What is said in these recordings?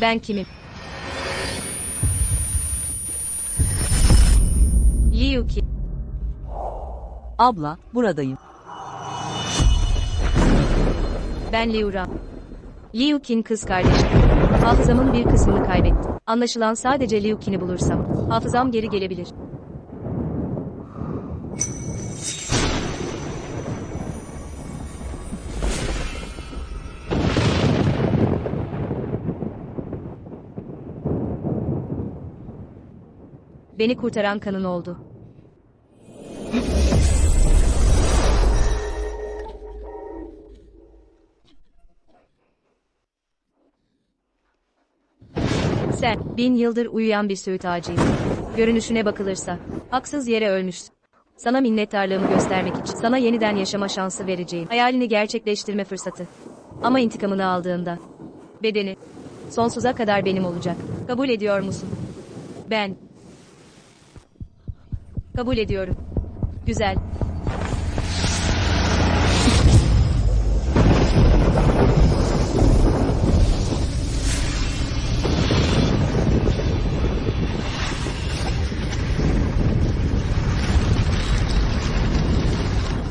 Ben kimim? Liu Qin. Abla, buradayım. Ben Liu Ran. Liu Qin kız kardeşim. Hafızamın bir kısmını kaybettim. Anlaşılan sadece Liu Qin'i bulursam, hafızam geri gelebilir. Beni kurtaran kanın oldu. Sen, bin yıldır uyuyan bir söğüt ağacıydın. Görünüşüne bakılırsa, haksız yere ölmüşsün. Sana minnettarlığımı göstermek için sana yeniden yaşama şansı vereceğim. Hayalini gerçekleştirme fırsatı. Ama intikamını aldığında, bedeni, sonsuza kadar benim olacak. Kabul ediyor musun? Ben. Kabul ediyorum. Güzel.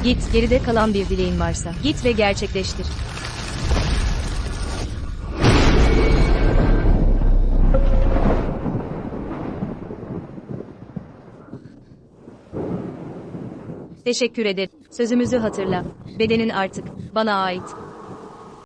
Git, geride kalan bir dileğin varsa, git ve gerçekleştir. Teşekkür ederim. Sözümüzü hatırla. Bedenin artık bana ait.